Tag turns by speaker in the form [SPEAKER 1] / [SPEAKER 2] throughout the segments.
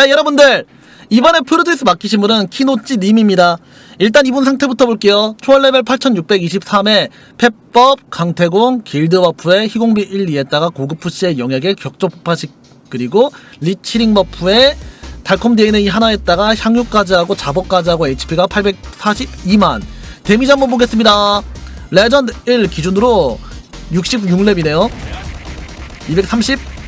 [SPEAKER 1] 자 여러분들 이번에 프로듀스 맡기신 분은 키노찌 님입니다. 일단 이분 상태부터 볼게요. 초월 레벨 8623에 펫법, 강태공, 길드 버프에 희공비 1, 2에다가 고급 푸시의 영역에 격조 폭파식 그리고 리치링 버프에 달콤 DNA 하나에다가 향유까지 하고 잡어까지 하고 HP가 842만 데미지 한번 보겠습니다. 레전드 1 기준으로 66렙이네요. 230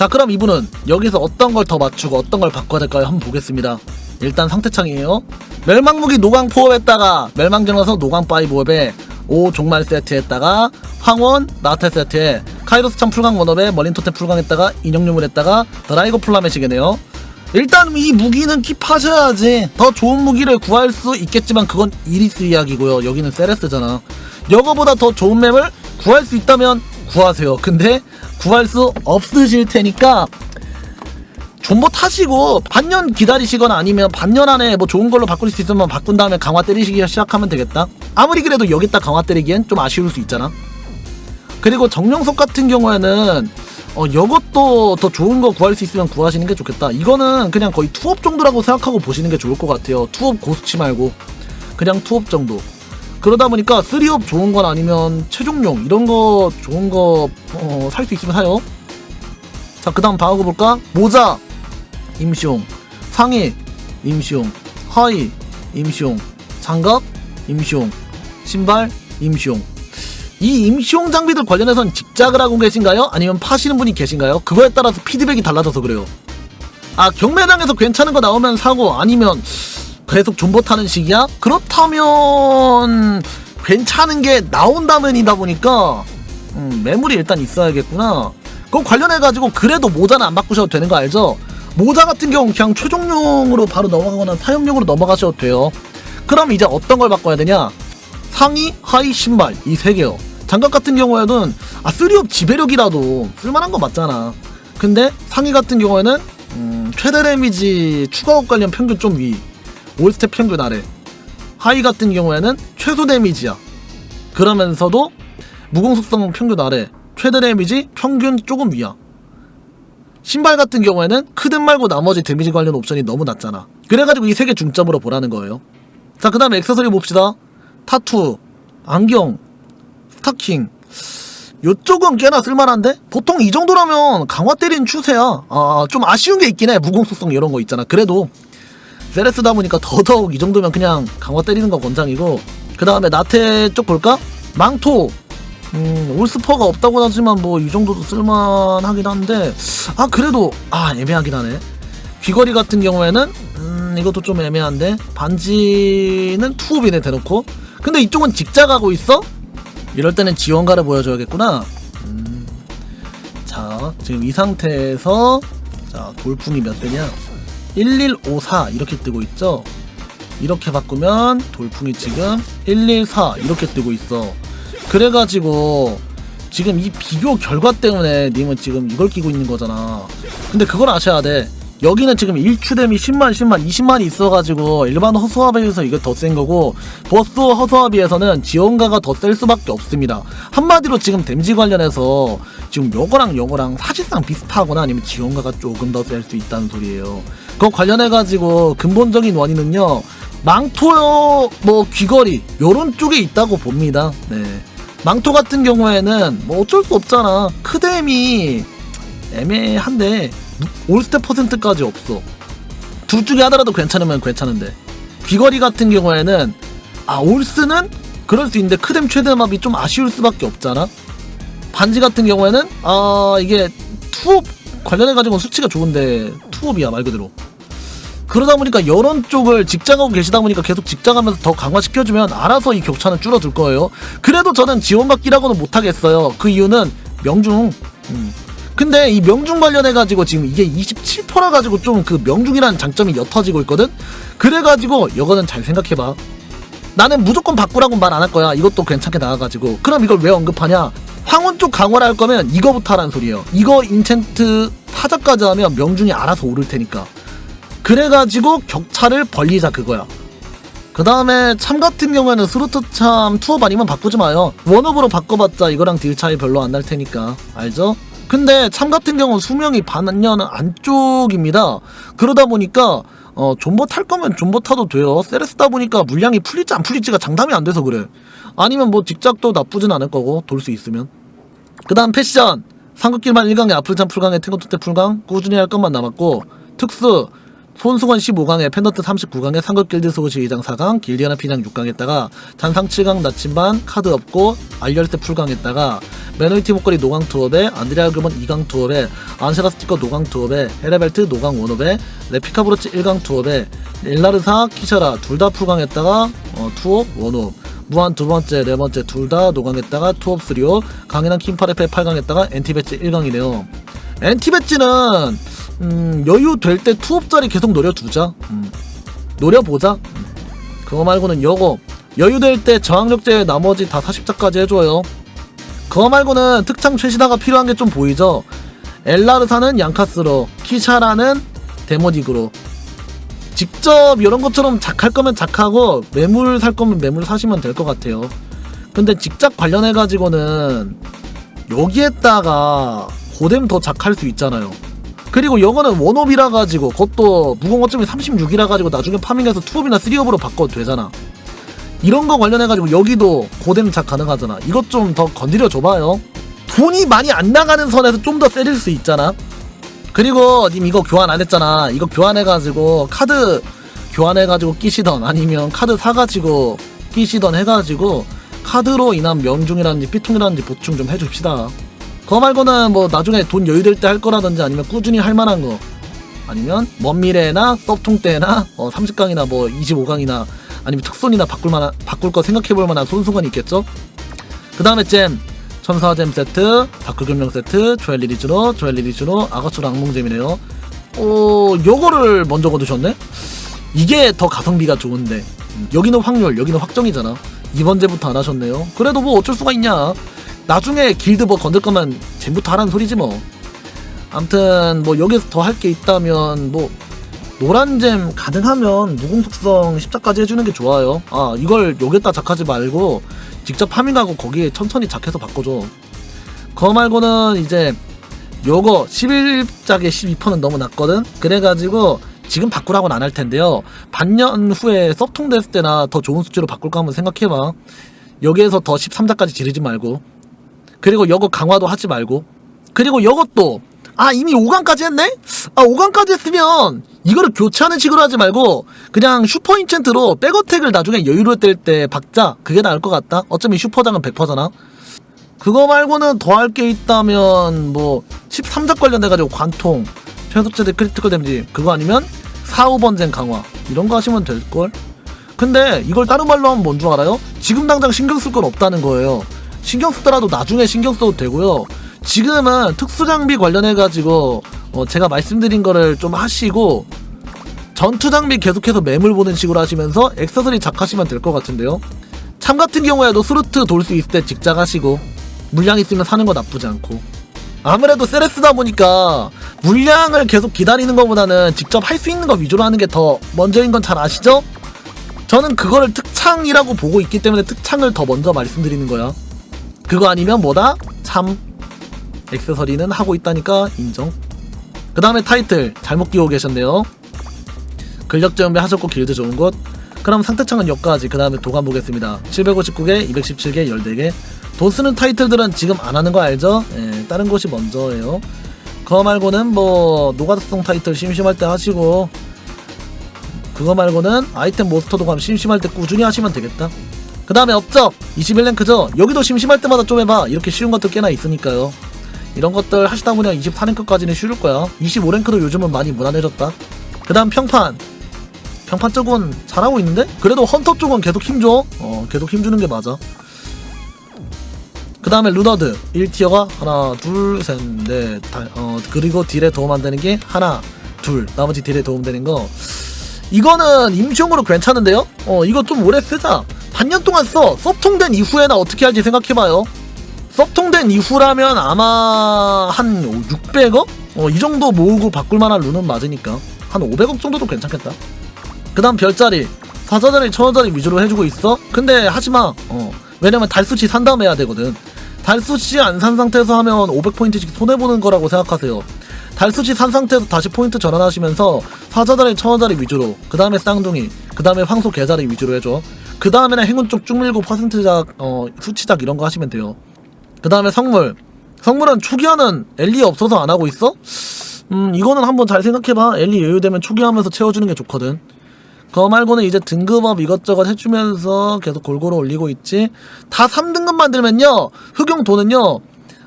[SPEAKER 1] 자 그럼 이분은 여기서 어떤 걸 더 맞추고 어떤 걸 바꿔야 될까요? 한번 보겠습니다. 일단 상태창이에요. 멸망무기 노광 포업했다가 멸망전화서 노광 파이브업에 5 종말 세트 했다가 황원 나태 세트에 카이로스 참 풀강 원업에 머린 토템 풀강했다가 인형용을 했다가 드라이거 플라메시게네요. 일단 이 무기는 킵하셔야지 더 좋은 무기를 구할 수 있겠지만 그건 이리스 이야기고요. 여기는 세레스잖아. 여거보다 더 좋은 맵을 구할 수 있다면 구하세요. 근데 구할 수 없으실 테니까 존버 타시고 반년 기다리시거나 아니면 반년 안에 뭐 좋은 걸로 바꿀 수 있으면 바꾼 다음에 강화 때리시기 시작하면 되겠다. 아무리 그래도 여기다 강화 때리기엔 좀 아쉬울 수 있잖아. 그리고 정령석 같은 경우에는 어 이것도 더 좋은 거 구할 수 있으면 구하시는 게 좋겠다. 이거는 그냥 거의 투업 정도라고 생각하고 보시는 게 좋을 것 같아요. 투업 고수치 말고 그냥 투업 정도. 그러다 보니까 3업 좋은 건 아니면 최종용 이런 거 좋은 거 살 수 있으면 사요. 자, 그 다음 방어구 볼까? 모자, 임시용. 상의, 임시용. 하의, 임시용. 장갑, 임시용. 신발, 임시용. 이 임시용 장비들 관련해서는 직작을 하고 계신가요? 아니면 파시는 분이 계신가요? 그거에 따라서 피드백이 달라져서 그래요. 아, 경매장에서 괜찮은 거 나오면 사고, 아니면 계속 존버 타는 식이야? 그렇다면 괜찮은 게 나온다면이다 보니까 음, 매물이 일단 있어야겠구나. 그거 관련해가지고 그래도 모자는 안 바꾸셔도 되는 거 알죠? 모자 같은 경우는 그냥 최종용으로 바로 넘어가거나 사용용으로 넘어가셔도 돼요. 그럼 이제 어떤 걸 바꿔야 되냐? 상의, 하의, 신발 이 세 개요. 장갑 같은 경우에는 아 쓰리업 지배력이라도 쓸만한 거 맞잖아. 근데 상의 같은 경우에는 음, 최대 데미지 추가업 관련 평균 좀 위, 올스텝 평균 아래. 하의 같은 경우에는 최소 데미지야. 그러면서도 무공 속성 평균 아래, 최대 데미지 평균 조금 위야. 신발 같은 경우에는 크든 말고 나머지 데미지 관련 옵션이 너무 낮잖아. 그래가지고 이 세 개 중점으로 보라는 거예요. 자, 그 다음에 액세서리 봅시다. 타투, 안경, 스타킹. 요쪽은 꽤나 쓸만한데? 보통 이 정도라면 강화 때리는 추세야. 아, 좀 아쉬운 게 있긴 해. 무공 속성 이런 거 있잖아. 그래도 세레스 다 보니까 더더욱 이 정도면 그냥 강화 때리는 거 권장이고. 그 다음에 나태 쪽 볼까? 망토. 음, 올스퍼가 없다고 하지만 뭐 이 정도도 쓸만하긴 한데 아 그래도 아 애매하긴 하네 귀걸이 같은 경우에는 음 이것도 좀 애매한데 반지는 투업이네 대놓고 근데 이쪽은 직작하고 있어? 이럴 때는 지원가를 보여줘야겠구나 음, 자 지금 이 상태에서 자 돌풍이 몇 대냐 1154 이렇게 뜨고 있죠 이렇게 바꾸면 돌풍이 지금 114 이렇게 뜨고 있어 그래가지고 지금 이 비교 결과 때문에 님은 지금 이걸 끼고 있는 거잖아. 근데 그걸 아셔야 돼. 여기는 지금 일추뎀이 10만, 10만, 20만이 있어가지고 일반 허수아비에 비해서 이게 더 센 거고 버스 허수아비에서는 지원가가 더 셀 수밖에 없습니다. 한마디로 지금 댐지 관련해서 지금 요거랑 요거랑 사실상 비슷하거나 아니면 지원가가 조금 더 셀 수 있다는 소리예요. 그거 관련해가지고 근본적인 원인은요. 망토요, 뭐 귀걸이 요런 쪽에 있다고 봅니다. 네. 망토 같은 경우에는 뭐 어쩔 수 없잖아. 크뎀이 애매한데 올스텝 퍼센트까지 없어. 둘 중에 하나라도 괜찮으면 괜찮은데 귀걸이 같은 경우에는 아 올스는 그럴 수 있는데 크뎀 최대맙이 좀 아쉬울 수밖에 없잖아. 반지 같은 경우에는 아 이게 투업 관련해 가지고 수치가 좋은데 투업이야 말 그대로. 그러다 보니까 이런 쪽을 직장하고 계시다 보니까 계속 직장하면서 더 강화시켜주면 알아서 이 격차는 줄어들 거예요. 그래도 저는 지원받기라고는 못하겠어요. 그 이유는 명중. 음. 근데 이 명중 관련해가지고 지금 이게 27%라 가지고 좀 그 명중이라는 장점이 옅어지고 있거든? 그래가지고 이거는 잘 생각해봐. 나는 무조건 바꾸라고 말 안 할 거야. 이것도 괜찮게 나와가지고. 그럼 이걸 왜 언급하냐? 황혼 쪽 강화를 할 거면 이거부터 하라는 소리예요. 이거 인챈트 타자까지 하면 명중이 알아서 오를 테니까. 그래가지고 격차를 벌리자 그거야. 그 다음에 참 같은 경우에는 스루트 참 투업 아니면 바꾸지 마요. 원업으로 바꿔봤자 이거랑 딜 차이 별로 안 날 테니까 알죠? 근데 참 같은 경우는 수명이 반년 안쪽입니다. 그러다 보니까 어 존버 탈 거면 존버 타도 돼요. 세레스다 보니까 물량이 풀릴지 안 풀릴지가 장담이 안 돼서 그래. 아니면 뭐 직작도 나쁘진 않을 거고 돌 수 있으면. 그 다음 패션 상급길만 1강에 아플참 풀강에 트고토테 풀강 꾸준히 할 것만 남았고 특수 손수건 15강에 펜더트 39강에 상급 길드 소시 2장 4강 길디 하나 피장 6강 했다가 잔상 7강 나침반 카드 없고 알열쇠 풀강 했다가 매너리티 목걸이 노강 투업에 안드레아 규먼 2강 투업에 안세라 스티커 노강 투업에 헤레벨트 노강 원업에 레피카 브로치 1강 투업에 엘라르사 키샤라 둘 다 풀강 했다가 어, 투업 원업 무한 두 번째, 네 번째 둘 다 노강했다가 투업 3호 강인한 킴파레페 8강했다가 엔티배치 1강이네요. 엔티배치는 음, 여유 될 때 투업자리 계속 노려두자. 음, 노려보자. 음. 그거 말고는 여거 여유 될 때 저항력 제 나머지 다 40자까지 해줘요. 그거 말고는 특창 최신화가 필요한 게 좀 보이죠. 엘라르사는 양카스로, 키샤라는 데모딕으로. 직접 이런 것처럼 작할 거면 작하고 매물 살 거면 매물 사시면 될 것 같아요. 근데 직접 관련해 가지고는 여기에다가 고뎀 더 작할 수 있잖아요. 그리고 이거는 원업이라 가지고 그것도 무공 어점이 36이라 가지고 나중에 파밍해서 투업이나 쓰리업으로 바꿔도 되잖아. 이런 거 관련해 가지고 여기도 고뎀 작 가능하잖아. 이것 좀 더 건드려 줘봐요. 돈이 많이 안 나가는 선에서 좀 더 세릴 수 있잖아. 그리고 님 이거 교환 안 했잖아. 이거 교환해 가지고 카드 교환해 가지고 끼시던 아니면 카드 사 가지고 끼시던 해가지고 카드로 인한 명중이라든지 삐통이라든지 보충 좀 해줍시다. 그거 말고는 뭐 나중에 돈 여유될 때 할 거라든지 아니면 꾸준히 할 만한 거 아니면 먼 미래나 섭통 때나 어 30강이나 뭐 25강이나 아니면 특손이나 바꿀 만한 바꿀 거 생각해 볼 만한 손수건이 있겠죠? 그 다음에 잼 천사잼 세트, 다크 금령 세트, 조엘 리리즈로, 조엘 리리즈로, 아가추로 악몽잼이네요. 어, 요거를 먼저 거두셨네? 이게 더 가성비가 좋은데. 음, 여기는 확률, 여기는 확정이잖아. 이번 제부터 안 하셨네요. 그래도 뭐 어쩔 수가 있냐. 나중에 길드 뭐 건들 거면 잼부터 하라는 소리지 뭐. 암튼 뭐 여기서 더 할 게 있다면 뭐 노란잼 가능하면 무공 속성 10자까지 해주는 게 좋아요. 아 이걸 여기다 작하지 말고 직접 파밍하고 거기에 천천히 작해서 바꿔줘. 그거 말고는 이제 요거 11짝에 12%는 너무 낮거든. 그래가지고 지금 바꾸라고는 안 할 텐데요. 반년 후에 섭통 됐을 때나 더 좋은 수치로 바꿀까 한번 생각해봐. 여기에서 더 13자까지 지르지 말고. 그리고 요거 강화도 하지 말고. 그리고 요것도 아 이미 5강까지 했네? 아 5강까지 했으면 이거를 교체하는 식으로 하지 말고 그냥 슈퍼 인챈트로 백어택을 나중에 여유로울 때 박자 그게 나을 것 같다 어차피 슈퍼장은 100%잖아 그거 말고는 더 할 게 있다면 뭐 13작 관련돼가지고 관통 최소체대 크리티컬 데미지 그거 아니면 4, 5번젠 강화 이런 거 하시면 될걸 근데 이걸 다른 말로 하면 뭔 줄 알아요? 지금 당장 신경 쓸 건 없다는 거예요 신경 쓰더라도 나중에 신경 써도 되고요 지금은 특수 장비 관련해 가지고 어 제가 말씀드린 거를 좀 하시고 전투 장비 계속해서 매물 보는 식으로 하시면서 액세서리 작하시면 될 것 같은데요. 참 같은 경우에도 스루트 돌 수 있을 때 직작하시고 물량 있으면 사는 거 나쁘지 않고 아무래도 세레스다 보니까 물량을 계속 기다리는 것보다는 직접 할 수 있는 거 위주로 하는 게 더 먼저인 건 잘 아시죠? 저는 그거를 특창이라고 보고 있기 때문에 특창을 더 먼저 말씀드리는 거야. 그거 아니면 뭐다? 참 액세서리는 하고 있다니까 인정. 그 다음에 타이틀 잘못 끼우고 계셨네요. 근력 재운비 하셨고 길드 좋은 곳. 그럼 상태창은 여기까지. 그 다음에 도감 보겠습니다. 759개, 217개, 14개. 돈 쓰는 타이틀들은 지금 안 하는 거 알죠? 예, 다른 곳이 먼저예요. 그거 말고는 뭐 노가다성 타이틀 심심할 때 하시고 그거 말고는 아이템 모스터 도감 심심할 때 꾸준히 하시면 되겠다. 그 다음에 업적 21랭크죠? 여기도 심심할 때마다 좀 해봐. 이렇게 쉬운 것도 꽤나 있으니까요. 이런 것들 하시다 보면 24랭크까지는 쉬울 거야. 25랭크도 요즘은 많이 무난해졌다. 그 다음 평판. 평판 쪽은 잘하고 있는데? 그래도 헌터 쪽은 계속 힘줘. 어, 계속 힘주는 게 맞아. 그 다음에 루너드 1티어가 하나, 둘, 셋, 넷, 다, 어, 그리고 딜에 도움 안 되는 게 하나, 둘, 나머지 딜에 도움 되는 거. 이거는 임시용으로 괜찮은데요? 어, 이거 좀 오래 쓰자. 반년 동안 써. 섭통된 이후에나 어떻게 할지 생각해봐요. 섭통된 이후라면 아마 한 600억? 어, 이 정도 모으고 바꿀 만한 룬은 맞으니까. 한 500억 정도도 괜찮겠다. 그 다음 별자리. 4자자리, 1000원짜리 위주로 해주고 있어? 근데 하지마. 어. 왜냐면 달수치 산 다음에 해야 되거든. 달수씨 안산 상태에서 하면 500포인트씩 손해보는 거라고 생각하세요. 달수씨 산 상태에서 다시 포인트 전환하시면서 사자다리 처자리 위주로 그 다음에 쌍둥이 그 다음에 황소 개자리 위주로 해줘. 그 다음에는 행운 쪽 쭉 밀고 퍼센트작 어 수치작 이런 거 하시면 돼요. 그 다음에 성물. 성물은 초기화는 엘리 없어서 안 하고 있어? 음 이거는 한번 잘 생각해봐. 엘리 여유되면 초기화하면서 채워주는 게 좋거든. 그거 말고는 이제 등급업 이것저것 해주면서 계속 골고루 올리고 있지. 다 3등급 만들면요. 흑용 돈은요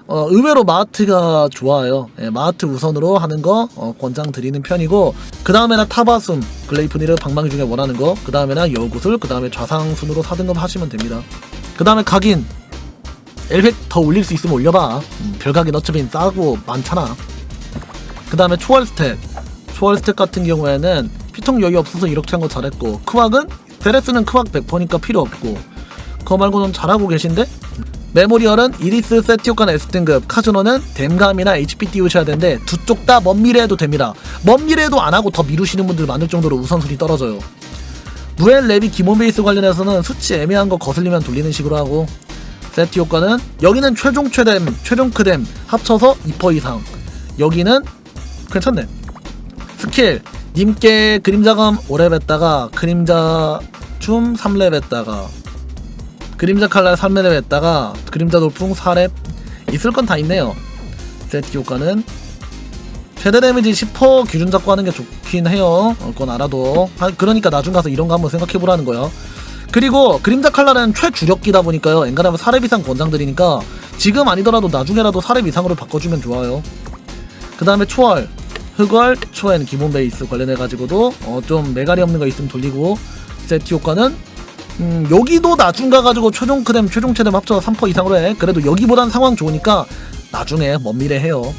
[SPEAKER 1] 어, 의외로 마하트가 좋아요. 예, 마하트 우선으로 하는 거 어, 권장 드리는 편이고 그 다음에는 타바숨 글레이프니르 방망이 중에 원하는 거 그 다음에는 여구술 그 다음에 좌상순으로 4등급 하시면 됩니다. 그 다음에 각인. 엘팩 더 올릴 수 있으면 올려봐. 음, 별각인 어차피 싸고 많잖아. 그 다음에 초월 스탯 초월 스탯 같은 경우에는 피통 여유 없어서 이렇게 한 거 잘했고 크왁은 데레스는 크왁 100%니까 필요 없고 그거 말고는 잘하고 계신데 메모리얼은 이리스 세티오칸 S등급 카즈노는 댐감이나 HP 띄우셔야 되는데 두 쪽 다 먼 미래에도 됩니다 먼 미래에도 안 하고 더 미루시는 분들 많을 정도로 우선순위 떨어져요 무엘 랩이 기본 베이스 관련해서는 수치 애매한 거 거슬리면 돌리는 식으로 하고 세트 효과는 여기는 최종 최댐, 최종 크댐 합쳐서 2% 이상. 여기는 괜찮네. 스킬 님께 그림자감 5렙 했다가 그림자 춤 3렙 했다가 그림자 칼날 3렙 했다가 그림자 돌풍 4렙 있을 건 다 있네요. 세트 효과는 최대 데미지 10% 기준 잡고 하는 게 좋긴 해요. 어, 그건 알아도. 아, 그러니까 나중 가서 이런 거 한번 생각해 보라는 거예요. 그리고 그림자 칼날은 최주력기다 보니까요. 엔간하면 4렙 이상 권장드리니까 지금 아니더라도 나중에라도 4렙 이상으로 바꿔주면 좋아요. 그 다음에 초월. 흑월, 초엔 기본 베이스 관련해가지고도 어, 좀 메가리 없는 거 있으면 돌리고 세트 효과는 음, 여기도 나중 가가지고 최종 크뎀, 최종 최뎀 합쳐서 3% 이상으로 해. 그래도 여기보단 상황 좋으니까 나중에 먼 미래 해요.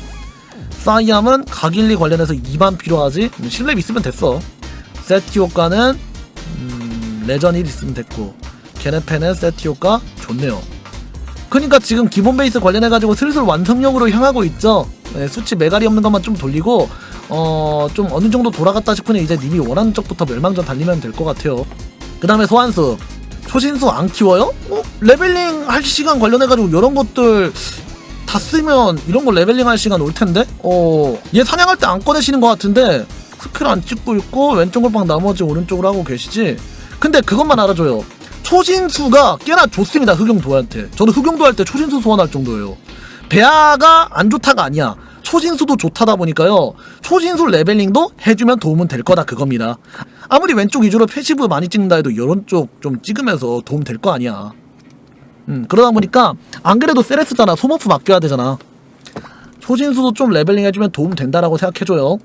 [SPEAKER 1] 사이암은 각일리 관련해서 2반 필요하지? 음, 실랩 있으면 됐어. 세트 효과는 음, 레전 1 있으면 됐고 게네펜의 세트 효과 좋네요. 그러니까 지금 기본 베이스 관련해가지고 슬슬 완성형으로 향하고 있죠. 네, 수치 메가리 없는 것만 좀 돌리고 어, 좀 어느 정도 돌아갔다 싶으니 이제 님이 원하는 쪽부터 멸망전 달리면 될 것 같아요. 그 다음에 소환수. 초신수 안 키워요? 어? 레벨링 할 시간 관련해가지고 이런 것들 다 쓰면 이런 거 레벨링 할 시간 올 텐데? 어, 얘 사냥할 때 안 꺼내시는 것 같은데 스킬 안 찍고 있고 왼쪽 골방 나머지 오른쪽으로 하고 계시지? 근데 그것만 알아줘요. 초신수가 꽤나 좋습니다, 흑용도한테. 저는 흑용도 할 때 초신수 소환할 정도예요. 배아가 안 좋다가 아니야. 초신수도 좋다다 보니까요. 초신수 레벨링도 해주면 도움은 될 거다 그겁니다. 아무리 왼쪽 위주로 패시브 많이 찍는다 해도 이런 쪽 좀 찍으면서 도움 될 거 아니야. 음, 그러다 보니까 안 그래도 세레스잖아. 소모프 맡겨야 되잖아. 초신수도 좀 레벨링 해주면 도움 된다라고 생각해줘요.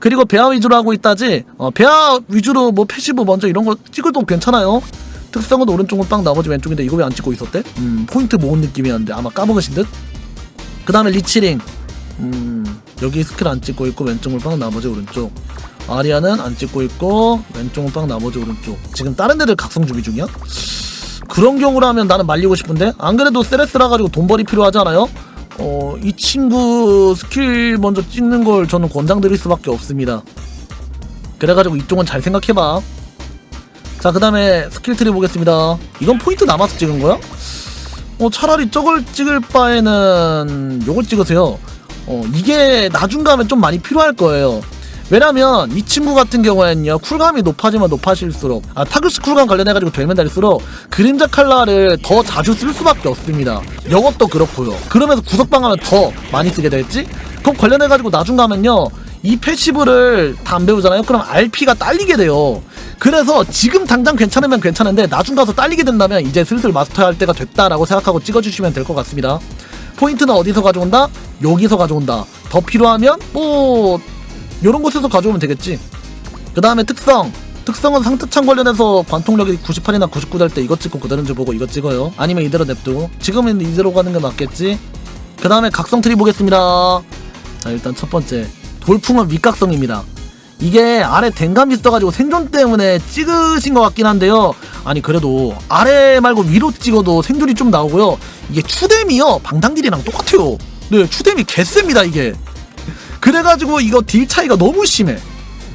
[SPEAKER 1] 그리고 배아 위주로 하고 있다지. 어, 배아 위주로 뭐 패시브 먼저 이런 거 찍어도 괜찮아요. 특성은 오른쪽은 빵 나머지 왼쪽인데 이거 왜 안 찍고 있었대? 음, 포인트 모은 느낌이었는데 아마 까먹으신 듯? 그 다음에 리치링. 음, 여기 스킬 안 찍고 있고 왼쪽 물방 나머지 오른쪽. 아리아는 안 찍고 있고 왼쪽 물방 나머지 오른쪽. 지금 다른 애들 각성 준비 중이야? 그런 경우라면 나는 말리고 싶은데 안 그래도 세레스라 가지고 돈벌이 필요하잖아요. 어, 이 친구 스킬 먼저 찍는 걸 저는 권장드릴 수밖에 없습니다. 그래가지고 이쪽은 잘 생각해봐. 자, 그 다음에 스킬 트리 보겠습니다. 이건 포인트 남아서 찍은 거야? 어, 차라리 저걸 찍을 바에는 요걸 찍으세요. 어, 이게 나중 가면 좀 많이 필요할 거예요. 왜냐면 이 친구 같은 경우에는요 쿨감이 높아지면 높아질수록 아 타겟 쿨감 관련해가지고 되면 될수록 그림자 칼라를 더 자주 쓸 수밖에 없습니다. 이것도 그렇고요. 그러면서 구석방하면 더 많이 쓰게 될지? 그럼 관련해가지고 나중 가면요 이 패시브를 다 안 배우잖아요? 그럼 RP가 딸리게 돼요. 그래서 지금 당장 괜찮으면 괜찮은데 나중 가서 딸리게 된다면 이제 슬슬 마스터해야 할 때가 됐다라고 생각하고 찍어주시면 될 것 같습니다 포인트는 어디서 가져온다? 여기서 가져온다 더 필요하면 뭐 요런 곳에서 가져오면 되겠지. 그 다음에 특성. 특성은 상특창 관련해서 관통력이 98이나 99 될 때 이거 찍고 그대로인지 보고 이거 찍어요. 아니면 이대로 냅두고. 지금은 이대로 가는 게 맞겠지. 그 다음에 각성 트리 보겠습니다. 자, 일단 첫 번째. 돌풍은 윗각성입니다. 이게 아래 댕감이 있어가지고 생존 때문에 찍으신 것 같긴 한데요. 아니, 그래도 아래 말고 위로 찍어도 생존이 좀 나오고요. 이게 추뎀이요. 방당딜이랑 똑같아요. 네, 추뎀이 개셉니다, 이게. 그래가지고 이거 딜 차이가 너무 심해.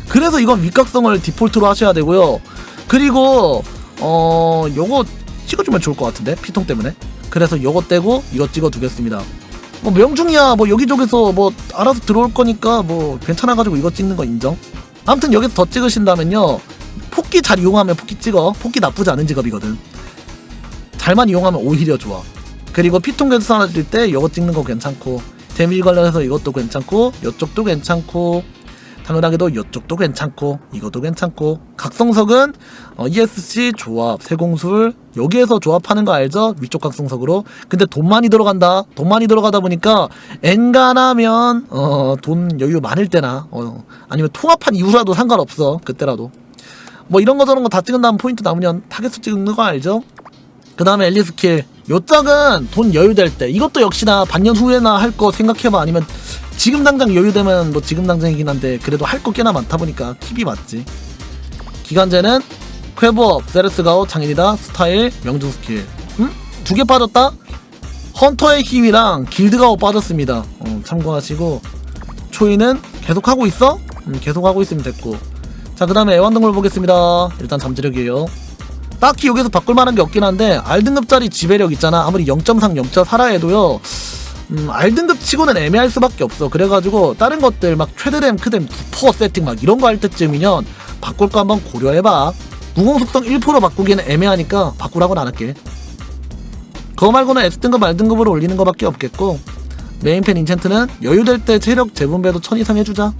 [SPEAKER 1] 그래서 이건 윗각성을 디폴트로 하셔야 되고요. 그리고 어 요거 찍어주면 좋을 것 같은데 피통 때문에. 그래서 요거 떼고 이거 찍어 두겠습니다. 뭐 명중이야 뭐 여기저기서 뭐 알아서 들어올 거니까 뭐 괜찮아가지고 이거 찍는 거 인정. 아무튼 여기서 더 찍으신다면요 폭기 잘 이용하면 폭기 찍어. 폭기 나쁘지 않은 직업이거든. 잘만 이용하면 오히려 좋아. 그리고 피통 계산할 때 이거 찍는 거 괜찮고 데미지 관련해서 이것도 괜찮고 이쪽도 괜찮고 당연하게도 이쪽도 괜찮고 이것도 괜찮고. 각성석은 어, ESC 조합 세공술 여기에서 조합하는 거 알죠? 위쪽 각성석으로. 근데 돈 많이 들어간다. 돈 많이 들어가다 보니까 엔간하면 어, 돈 여유 많을 때나 어, 아니면 통합한 이후라도 상관없어. 그때라도. 뭐 이런 거 저런 거 다 찍은 다음 포인트 남으면 타겟수 찍는 거 알죠? 그 다음에 엘리 스킬 요 짝은 돈 여유될 때. 이것도 역시나 반년 후에나 할 거 생각해봐. 아니면 지금 당장 여유되면 뭐 지금 당장이긴 한데 그래도 할 거 꽤나 많다 보니까 킵이 맞지. 기간제는 쾌부업 세레스가오 장인이다 스타일 명중 스킬 음? 두 개 빠졌다? 헌터의 힘이랑 길드가오 빠졌습니다. 어, 참고하시고. 초이는 계속하고 있어? 음, 계속하고 있으면 됐고. 자 그 다음에 애완동물 보겠습니다. 일단 잠재력이에요 딱히 여기서 바꿀 만한 게 없긴 한데 R등급짜리 지배력 있잖아. 아무리 0.3, 0.4라 해도요. 음, R등급 치고는 애매할 수밖에 없어. 그래가지고 다른 것들 막 최대램 크댐 9% 세팅 막 이런 거 할 때쯤이면 바꿀 거 한번 고려해봐. 무공 속성 1% 바꾸기에는 애매하니까 바꾸라고는 안 할게. 그거 말고는 S등급 R등급으로 올리는 거밖에 없겠고. 메인펜 인챈트는 여유될 때 체력 재분배도 1000 이상 해주자.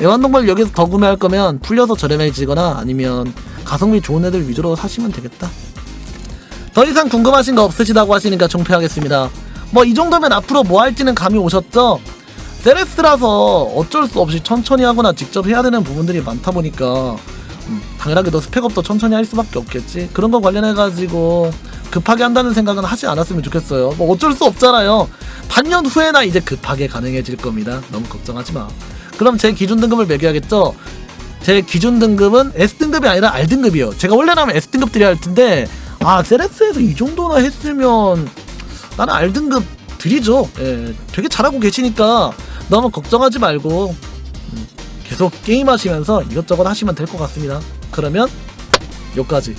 [SPEAKER 1] 애완동물 여기서 더 구매할 거면 풀려서 저렴해지거나 아니면 가성비 좋은 애들 위주로 사시면 되겠다. 더 이상 궁금하신 거 없으시다고 하시니까 종패하겠습니다. 뭐 이 정도면 앞으로 뭐 할지는 감이 오셨죠? 세레스라서 어쩔 수 없이 천천히 하거나 직접 해야 되는 부분들이 많다 보니까 음, 당연하게도 스펙업도 천천히 할 수밖에 없겠지. 그런 거 관련해가지고 급하게 한다는 생각은 하지 않았으면 좋겠어요. 뭐 어쩔 수 없잖아요. 반년 후에나 이제 급하게 가능해질 겁니다. 너무 걱정하지 마. 그럼 제 기준 등급을 매겨야겠죠? 제 기준 등급은 S등급이 아니라 R등급이에요. 제가 원래라면 S등급 드려야 할 텐데, 아, 세레스에서 이 정도나 했으면 나는 R등급 드리죠. 예, 되게 잘하고 계시니까 너무 걱정하지 말고, 음, 계속 게임하시면서 이것저것 하시면 될 것 같습니다. 그러면, 여기까지.